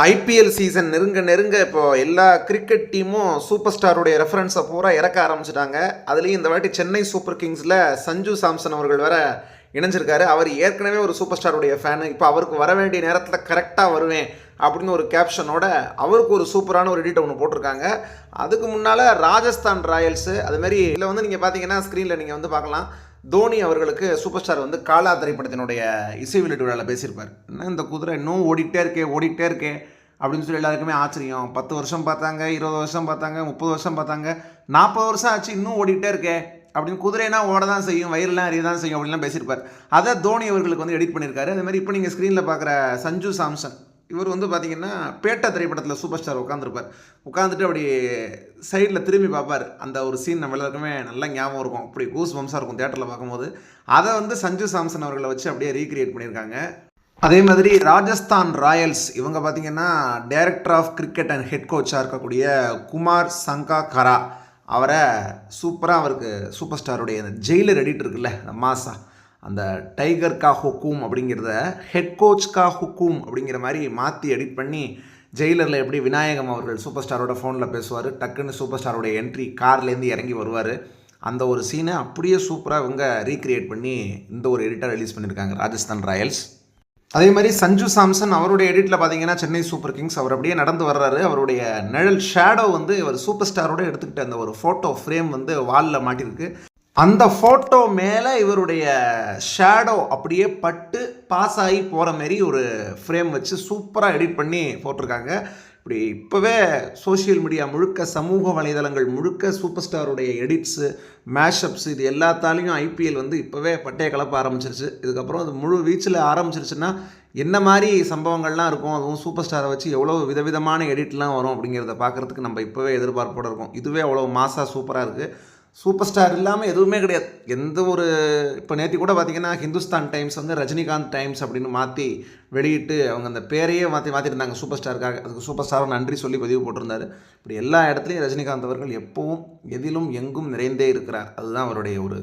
IPL season நெருங்க நெருங்க இப்போ எல்லா கிரிக்கெட் டீமும் சூப்பர் ஸ்டாருடைய ரெஃபரன்ஸை பூரா இறக்க ஆரம்பிச்சிட்டாங்க. அதுலேயும் இந்த வாட்டி சென்னை சூப்பர் கிங்ஸில் சஞ்சு சாம்சன் அவர்கள் வேற இணைஞ்சிருக்காரு. அவர் ஏற்கனவே ஒரு சூப்பர் ஸ்டாருடைய ஃபேனு இப்போ அவருக்கு வர வேண்டிய நேரத்தில் கரெக்டாக வருவேன் அப்படின்னு ஒரு கேப்ஷனோட அவருக்கு ஒரு சூப்பரான ஒரு எடிட் ஒன்று போட்டிருக்காங்க. அதுக்கு முன்னால் ராஜஸ்தான் ராயல்ஸு அதுமாரி இதில் வந்து நீங்கள் பார்த்தீங்கன்னா ஸ்க்ரீனில் நீங்கள் வந்து பார்க்கலாம். தோனி அவர்களுக்கு சூப்பர் ஸ்டார் வந்து காலா திரைப்படத்தினுடைய இசை வெளியீட்டு விழாவில் பேசியிருப்பார். என்ன இந்த குதிரை இன்னும் ஓடிக்கிட்டே இருக்கே ஓடிக்கிட்டே இருக்கே அப்படின்னு சொல்லி எல்லாருக்குமே ஆச்சரியம். பத்து வருஷம் பார்த்தாங்க இருபது வருஷம் பார்த்தாங்க முப்பது வருஷம் பார்த்தாங்க நாற்பது வருஷம் ஆச்சு இன்னும் ஓடிக்கிட்டே இருக்கே அப்படின்னு குதிரைனா ஓட தான் செய்யும் வயிறுலாம் அறிய தான் செய்யும் அப்படின்லாம் பேசியிருப்பார். அதை தோனி அவர்களுக்கு வந்து எடிட் பண்ணியிருக்காரு. அதே மாதிரி இப்போ நீங்கள் ஸ்க்ரீனில் பார்க்குற சஞ்சு சாம்சன் இவர் வந்து பார்த்தீங்கன்னா பேட்டா திரைப்படத்தில் சூப்பர் ஸ்டார் உட்காந்துருப்பார் உட்காந்துட்டு அப்படி சைடில் திரும்பி பார்ப்பார் அந்த ஒரு சீன் நம்ம எல்லாருக்குமே நல்லா ஞாபகம் இருக்கும். அப்படி கூஸ் வம்சாக இருக்கும் தேட்டரில் பார்க்கும்போது. அதை வந்து சஞ்சு சாம்சன் அவர்களை வச்சு அப்படியே ரீக்ரியேட் பண்ணியிருக்காங்க. அதே மாதிரி ராஜஸ்தான் ராயல்ஸ் இவங்க பார்த்தீங்கன்னா director of cricket and head கோச்சாக இருக்கக்கூடிய குமார் சங்கா கரா அவரை சூப்பராக அவருக்கு சூப்பர் ஸ்டாருடைய அந்த ஜெயிலர் எடிட் இருக்குல்ல மாசா. அந்த டைகர் கா ஹுக்கூம் அப்படிங்கிறத ஹெட் கோச் கா ஹுக்கூம் அப்படிங்கிற மாதிரி மாற்றி எடிட் பண்ணி ஜெயிலரில் எப்படி விநாயகம் அவர்கள் சூப்பர் ஸ்டாரோட ஃபோனில் பேசுவார் டக்குன்னு சூப்பர் ஸ்டாரோட என்ட்ரி கார்லேருந்து இறங்கி வருவார். அந்த ஒரு சீனை அப்படியே சூப்பராக இவங்க ரீக்ரியேட் பண்ணி இந்த ஒரு எடிட்டாக ரிலீஸ் பண்ணியிருக்காங்க ராஜஸ்தான் ராயல்ஸ். அதே மாதிரி சஞ்சு சாம்சன் அவருடைய எடிட்டில் பார்த்தீங்கன்னா சென்னை சூப்பர் கிங்ஸ் அவர் அப்படியே நடந்து வர்றாரு. அவருடைய நிழல் ஷேடோ வந்து இவர் சூப்பர் ஸ்டாரோட எடுத்துக்கிட்ட அந்த ஒரு ஃபோட்டோ ஃப்ரேம் வந்து வாலில் மாட்டியிருக்கு அந்த ஃபோட்டோ மேலே இவருடைய ஷேடோ அப்படியே பட்டு பாஸ் ஆகி போகிற மாரி ஒரு ஃப்ரேம் வச்சு சூப்பராக எடிட் பண்ணி போட்டிருக்காங்க. இப்படி இப்போவே சோஷியல் மீடியா முழுக்க சமூக வலைதளங்கள் முழுக்க சூப்பர் ஸ்டாருடைய எடிட்ஸு மேஷப்ஸ் இது எல்லாத்தாலையும் ஐபிஎல் வந்து இப்போவே பட்டையை கலப்ப ஆரம்பிச்சிருச்சு. இதுக்கப்புறம் அது முழு வீச்சில் ஆரம்பிச்சிருச்சுன்னா என்ன மாதிரி சம்பவங்கள்லாம் இருக்கும்? அதுவும் சூப்பர் ஸ்டாரை வச்சு எவ்வளோ விதவிதமான எடிட்லாம் வரும் அப்படிங்கிறத பார்க்குறதுக்கு நம்ம இப்போவே எதிர்பார்ப்போடு இருக்கோம். இதுவே அவ்வளோ மாசாக சூப்பராக இருக்குது சூப்பர் ஸ்டார் இல்லாமல் எதுவுமே கிடையாது. எந்த ஒரு இப்போ நேற்று கூட பார்த்திங்கன்னா ஹிந்துஸ்தான் டைம்ஸ் வந்து ரஜினிகாந்த் டைம்ஸ் அப்படின்னு மாற்றி வெளியிட்டு அவங்க அந்த பேரையே மாற்றி மாற்றிருந்தாங்க சூப்பர் ஸ்டாருக்காக. அதுக்கு சூப்பர் ஸ்டாரும் நன்றி சொல்லி பதிவு போட்டிருந்தார். இப்படி எல்லா இடத்துலையும் ரஜினிகாந்த் அவர்கள் எப்பவும் எதிலும் எங்கும் நிறைந்தே இருக்கிறார். அதுதான் அவருடைய ஒரு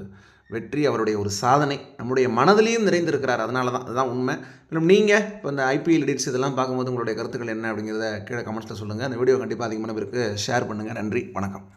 வெற்றி அவருடைய ஒரு சாதனை. நம்முடைய மனதிலையும் நிறைந்திருக்கிறார். அதனால தான் அதுதான் உண்மை. மேலும் நீங்கள் இப்போ இந்த ஐபிஎல் எடிட்ஸ் இதெல்லாம் பார்க்கும்போது உங்களுடைய கருத்துக்கள் என்ன அப்படிங்கிறத கீழே கமெண்ட்ஸில் சொல்லுங்கள் அந்த வீடியோ கண்டிப்பாக அதிகமான பேருக்கு ஷேர் பண்ணுங்கள் நன்றி. வணக்கம்.